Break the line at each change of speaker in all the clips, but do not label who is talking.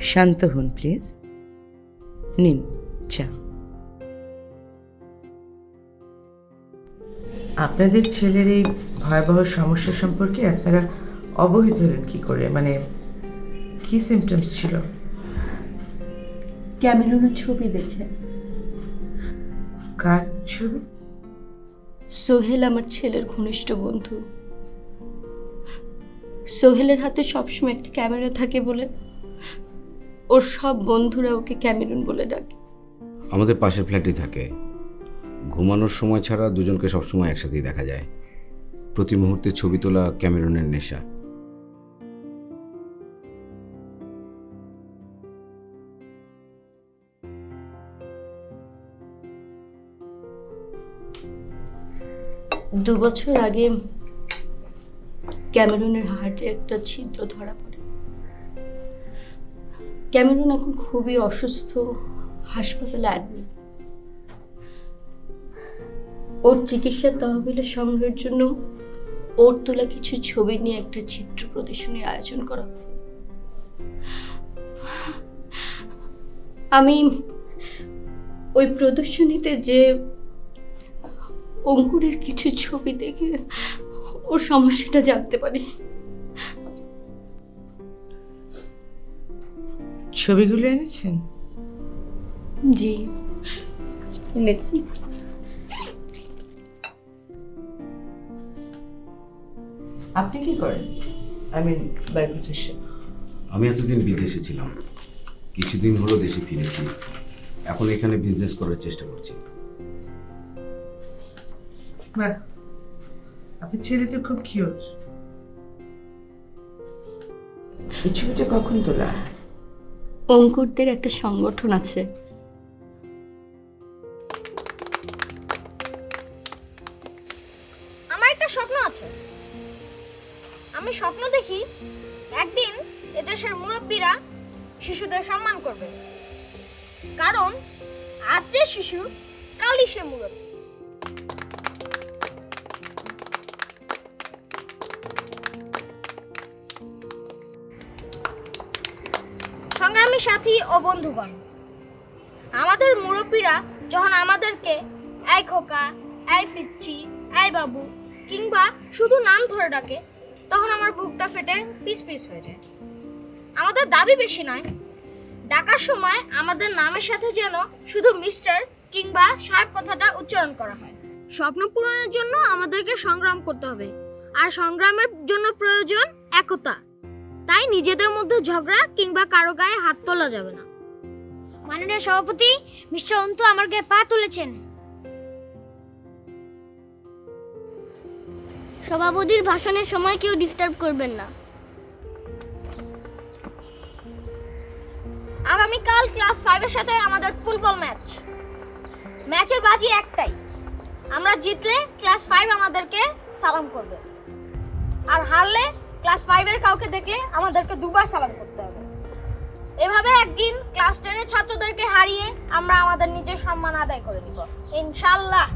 শান্ত হন প্লিজ। নিন চা। আপনাদের ছেলের এই ভয়াবহ সমস্যা সম্পর্কে আপনারা অবহিত হলেন কি করে? মানে কি সিমটমস ছিল?
ক্যামেরনের ছবি দেখে।
কার ছবি?
সোহেল আমার ছেলের ঘনিষ্ঠ বন্ধু। সোহেলের হাতে সবসময় একটা ক্যামেরা থাকে বলে ওর সব বন্ধুরা ওকে ক্যামেরুন বলে ডাকে।
আমাদের পাশের ফ্ল্যাটেই থাকে। ঘুমানোর সময় ছাড়া দুজনকে সবসময় একসাথেই দেখা যায়। প্রতি মুহূর্তে ছবি তোলা ক্যামেরনের নেশা।
দু বছর আগে ক্যামেরুনের হার্টে একটা ছিদ্র ধরা পড়ে। ক্যামেরন এখন খুবই অসুস্থ, হাসপাতালে অ্যাডমিট ওর চিকিৎসার তহবিলে সংগ্রহের জন্য ওর তোলা কিছু ছবি নিয়ে একটা চিত্র প্রদর্শনীর আয়োজন করা আমি ওই প্রদর্শনীতে যে অঙ্কুরের কিছু ছবি দেখে ওর সমস্যাটা জানতে পারি।
ছবিগুলো এনেছেন?
জি এনেছি।
আপনি কি করেন? আই মিন বাই প্রফেশন
আমি এতদিন বিদেশে ছিলাম। কিছুদিন হলো দেশে ফিরেছি। এখন এখানে বিজনেস করার চেষ্টা করছি।
বাহ। আপনার ছেলে তো খুব কিউট এই ছবিটা কখন তোলা?
অঙ্কুরদের একটা সংগঠন আছে।
আমার একটা স্বপ্ন আছে। আমি স্বপ্ন দেখি একদিন এদেশের মুরব্বীরা শিশুদের সম্মান করবে। কারণ আজ যে শিশু, কালই সে মুরব্বী। সংগ্রামী সাথী ও বন্ধুগণ। আমাদের মুরব্বীরা যখন আমাদেরকে, এই খোকা, এই পিচ্ছি এই বাবু কিংবা শুধু নাম ধরে ডাকে, তখন আমার বুকটা ফেটে পিস পিস হয়ে যায়। আমাদের দাবি বেশি নয়, ডাকার সময় আমাদের নামের সাথে যেন শুধু মিস্টার কিংবা সাহেব কথাটা উচ্চারণ করা হয়। স্বপ্ন পূরণের জন্য আমাদেরকে সংগ্রাম করতে হবে, আর সংগ্রামের জন্য প্রয়োজন একতা। তাই নিজেদের মধ্যে ঝগড়া কিংবা কারও গায়ে হাত তোলা যাবে না। মাননীয় সভাপতি, মিস্টার অন্তু আমার গায়ে পা তুলেছেন। সভাপতির ভাষণের সময় কেউ ডিস্টার্ব করবেন না। আগামীকাল ক্লাস ফাইভের সাথে আমাদের ফুটবল ম্যাচ ম্যাচের বাজি একটাই। আমরা জিতলে ক্লাস ফাইভ আমাদেরকে সালাম করবে। আর হারলে ক্লাস ফাইভের কাউকে দেখলে আমাদেরকে দুবার সালাম করতে হবে। এভাবে একদিন ক্লাস টেনের ছাত্রদেরকে হারিয়ে আমরা আমাদের নিজের সম্মান আদায় করে নিব। ইনশাল্লাহ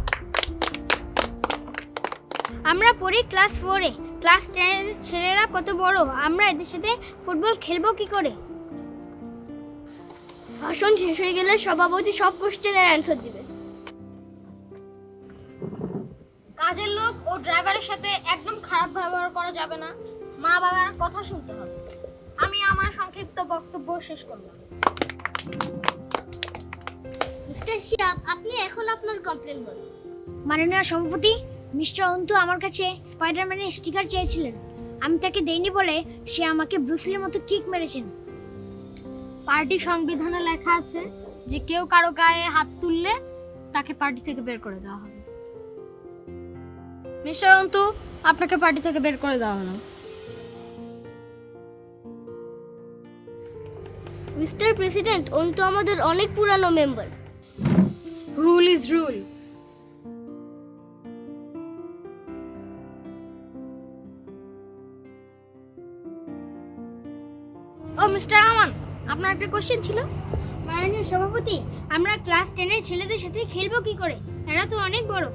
আমরা পড়ি ক্লাস ফোরে ক্লাস টেনের ছেলেরা কত বড়? আমরা এদের সাথে ফুটবল খেলব কি করে? ভাষণ শেষ হয়ে গেলে সভাপতি সব কোশ্চেনের অ্যান্সার দিবে। কাজের লোক ও ড্রাইভারের সাথে একদম খারাপ ব্যবহার করা যাবে না। মা বাবার কথা শুনতে হবে। আমি আমার সংক্ষিপ্ত বক্তব্য শেষ করলাম। মিস্টার শিয়াব আপনি এখন আপনার কমপ্লেন বলুন।
মাননীয় সভাপতি মিস্টার অন্তু আমার কাছে স্পাইডারম্যানের স্টিকার চেয়েছিলেন। আমি তাকে দেইনি বলে সে আমাকে ব্রুসলির মতো কিক মেরেছেন।
পার্টি সংবিধানে লেখা আছে যে কেউ কারও গায়ে হাত তুললে তাকে পার্টি থেকে বের করে দেওয়া হবে। মিস্টার অন্তু আপনাকে পার্টি থেকে বের করে দেওয়া হলো।
মিস্টার প্রেসিডেন্ট অন্তু আমাদের অনেক পুরানো member.
Rule is rule. O mister Aman আপনার একটা কোশ্চেন ছিল?
মাননীয় সভাপতি আমরা ক্লাস টেনের ছেলেদের সাথে খেলব কি করে? এরা তো অনেক বড়।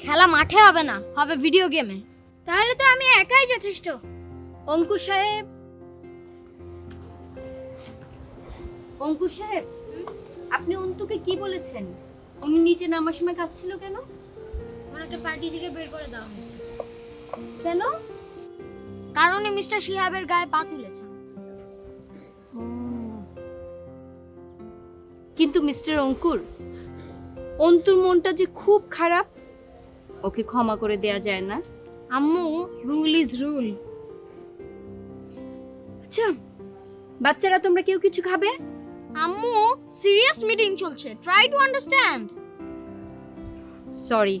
খেলা মাঠে হবে না হবে ভিডিও গেমে
তাহলে তো আমি একাই যথেষ্ট।
অঙ্কুর সাহেব অঙ্কুর সাহেব আপনি অন্তুকে কি বলেছেন? উনি নিচে নামার সময় কাঁদছিল কেন?
ওনাকে পার্টি থেকে বের করে হয়েছে
কেন?
কারণ মিস্টার শিহাবের গায়ে পা তুলেছেন
কিন্তু মিস্টার অঙ্কুর অন্তুর মনটা যে খুব খারাপ ওকে ক্ষমা করে দেয়া যায় না।
আম্মু রুল ইজ রুল।
আচ্ছা বাচ্চারা তোমরা কেউ কিছু খাবে?
আম্মু সিরিয়াস মিটিং চলছে। Try to understand
sorry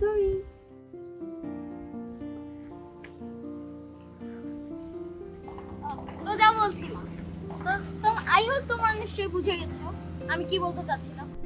sorry
তো যা বলছিলাম তো তো আই হোপ তোমরা নিশ্চয়ই বুঝে গেছো। আমি কি বলতে চাচ্ছিলাম?